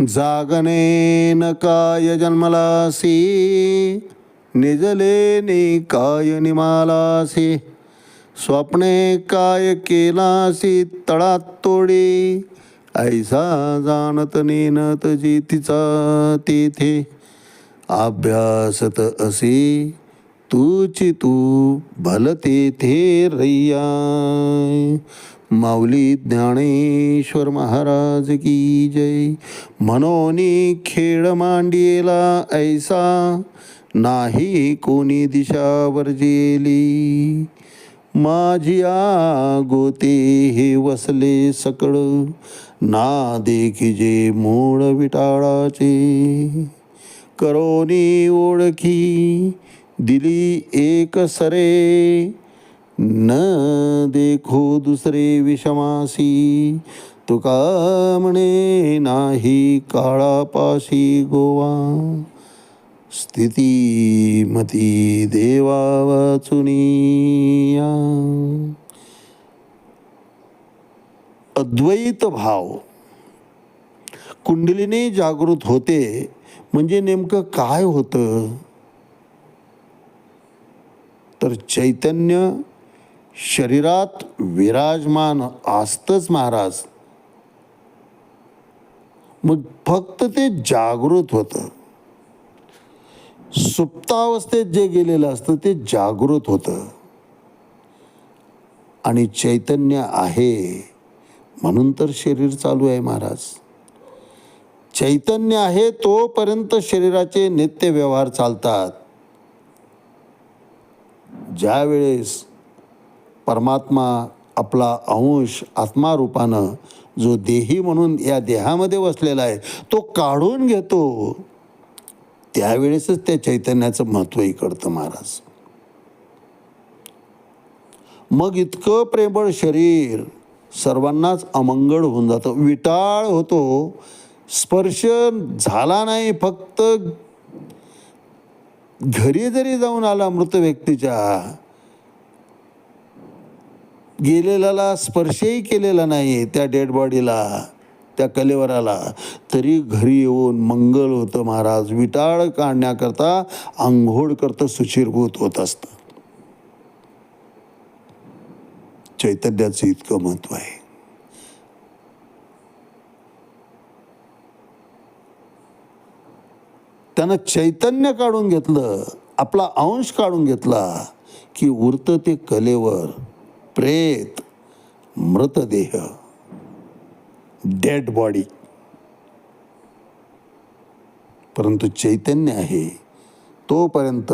जागने न काय जन्मलासी निजलेनी काय निमालासी स्वप्ने काय केलासी तळात तोडी ऐसा जाणत नेनत तिचा तेथे अभ्यासत असे. तूची तू भलते थे रैया. माऊली ज्ञानेश्वर महाराज की जय. मनोनी खेळ मांडियेला ऐसा. नाही कोणी दिशा वर्जेली माझी गोते हे वसले सकळ. ना देखिजे मूळ विटाळाचे. करोनी ओळखी दिली एक सरे न देखो दुसरे विषमासी. तुका म्हणे नाही काळापाशी गोवा. स्थिती मती देवा वाचुनिया अद्वैत भाव. कुंडलीने जागृत होते म्हणजे नेमकं काय होतं? तर चैतन्य शरीरात विराजमान असतंच महाराज. मग फक्त ते जागृत होतं. सुप्तावस्थेत जे गेलेलं असतं ते जागृत होतं. आणि चैतन्य आहे म्हणून तर शरीर चालू आहे महाराज. चैतन्य आहे तोपर्यंत शरीराचे नित्य व्यवहार चालतात. ज्यावेळेस परमात्मा आपला अंश आत्मारूपानं जो देही म्हणून या देहामध्ये वसलेला आहे तो काढून घेतो. त्यावेळेसच त्या चैतन्याचं महत्त्वही कळतं महाराज. मग इतकं प्रेमळ शरीर सर्वांनाच अमंगळ होऊन जातं विटाळ होतो. स्पर्श झाला नाही फक्त घरी जरी जाऊन आला मृत व्यक्तीच्या गेलेल्याला स्पर्शही केलेला नाही त्या डेड बॉडीला त्या कलेवराला तरी घरी येऊन मंगल होतं महाराज. विटाळ काढण्याकरता आंघोळ करतं सुचिरभूत होत असतं. चैतन्याचं इतकं महत्त्व आहे. त्यानं चैतन्य काढून घेतलं आपला अंश काढून घेतला की उरतं ते कलेवर प्रेत मृतदेह डेड बॉडी परंतु चैतन्य आहे तोपर्यंत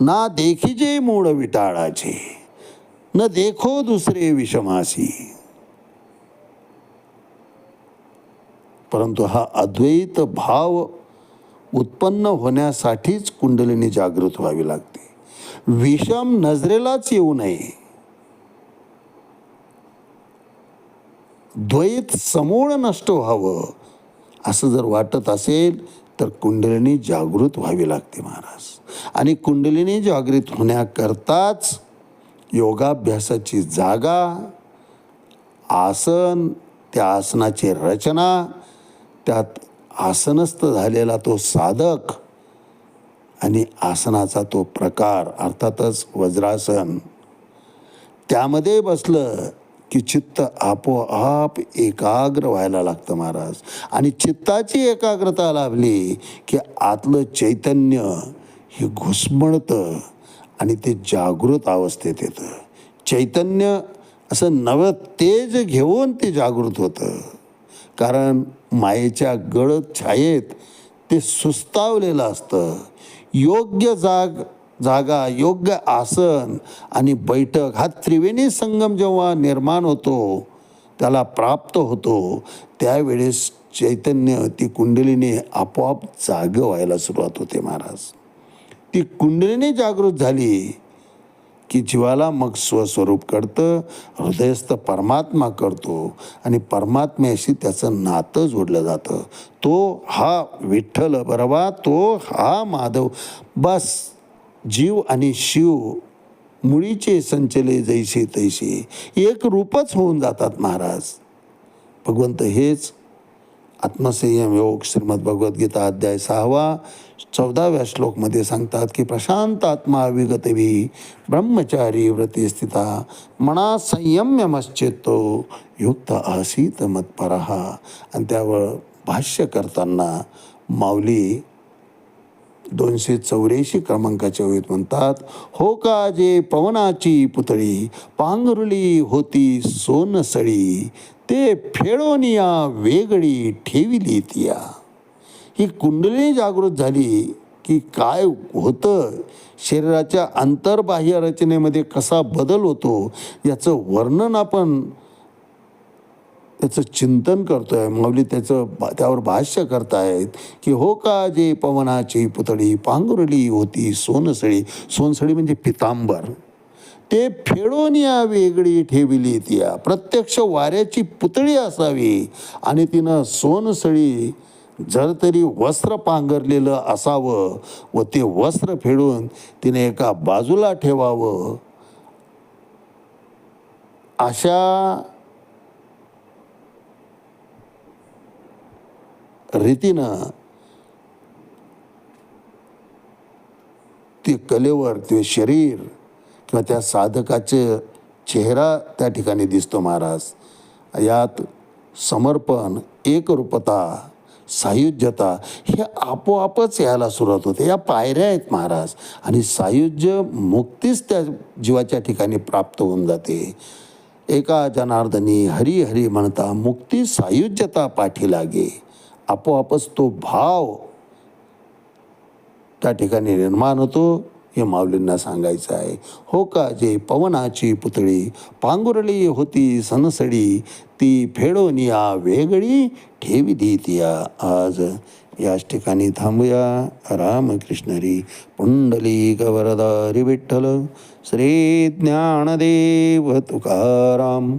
ना देखीचे मूळ विटाळाचे न देखो दुसरे विषमासी. परंतु हा अद्वैत भाव उत्पन्न होण्यासाठीच कुंडलिनी जागृत व्हावी लागते. विषम नजरेलाच येऊ नये. द्वैत समूळ नष्ट व्हावं असं जर वाटत असेल तर कुंडलिनी जागृत व्हावी लागते महाराज. आणि कुंडलिनी जागृत होण्याकरताच योगाभ्यासाची जागा आसन त्या आसनाची रचना त्यात आसनस्थ झालेला तो साधक आणि आसनाचा तो प्रकार अर्थातच वज्रासन. त्यामध्ये बसलं की चित्त आपोआप एकाग्र व्हायला लागतं महाराज. आणि चित्ताची एकाग्रता लाभली की आतलं चैतन्य हे घुसमळतं आणि ते जागृत अवस्थेत येतं. चैतन्य असं नवं तेज घेऊन ते जागृत होतं. कारण मायेच्या गळत छायेत ते सुस्तावलेलं असतं. योग्य जाग जागा योग्य आसन आणि बैठक हा त्रिवेणी संगम जेव्हा निर्माण होतो त्याला प्राप्त होतो त्यावेळेस चैतन्य ती कुंडलीने आपोआप जाग व्हायला सुरुवात होते महाराज. ती कुंडलीने जागृत झाली. की जीवाला मग स्वस्वरूप कळतं हृदयस्थ परमात्मा करतो. आणि परमात्म्याशी त्याचं नातं जोडलं जातं. तो हा विठ्ठल बरवा तो हा माधव. बस जीव आणि शिव मुळीचे संचले जैसे तैसे. एक रूपच होऊन जातात महाराज. भगवंत हेच आत्मसंयम योग श्रीमद भगवद्गीता अध्याय सहावा चौदाव्या श्लोकमध्ये सांगतात की प्रशांत आत्मा विगतवी ब्रह्मचारी व्रती स्थिता मना संयम्यमश्चेतो युक्त आसीत मत्परहा आणि त्यावर भाष्य करताना माऊली दोनशे चौऱ्याऐंशी क्रमांकाच्या वेळेत म्हणतात हो का जे पवनाची पुतळी पांघरुली होती सोनसळी ते फेळोनिया वेगळी ठेविली तिया. ही कुंडली जागृत झाली की काय होतं? शरीराच्या अंतर्बाह्य रचनेमध्ये कसा बदल होतो? याचं वर्णन आपण त्याचं चिंतन करतोय. माऊली त्याचं त्यावर भाष्य करतायत की हो का जे पवनाची पुतळी पांघुरली होती सोनसळी? सोनसळी म्हणजे पितांबर. ते फेडून या वेगळी ठेविली तिया. प्रत्यक्ष वाऱ्याची पुतळी असावी. आणि तिनं सोनसळी जर तरी वस्त्र पांघरलेलं असावं व ते वस्त्र फेडून तिने एका बाजूला ठेवावं अशा रीतीनं ते कलेवर ते शरीर किंवा त्या साधकाचे चेहरा त्या ठिकाणी दिसतो महाराज. यात समर्पण एकरूपता सायुज्यता हे आपोआपच यायला सुरुवात होते. या पायऱ्या आहेत महाराज आणि सायुज्य मुक्तीच त्या जीवाच्या ठिकाणी प्राप्त होऊन जाते. एका जनार्दनी हरी हरी म्हणता मुक्ती सायुज्यता पाठी लागे. आपोआपच तो भाव त्या ठिकाणी निर्माण होतो हे माऊलींना सांगायचं आहे. हो का जे पवनाची पुतळी पांघुरली होती सनसडी ती फेडोनिया वेगळी ठेवी या आज. याच ठिकाणी थांबूया. रामकृष्णरी पुंडली गवरदारी विठ्ठल. श्री ज्ञानदेव तुकाराम.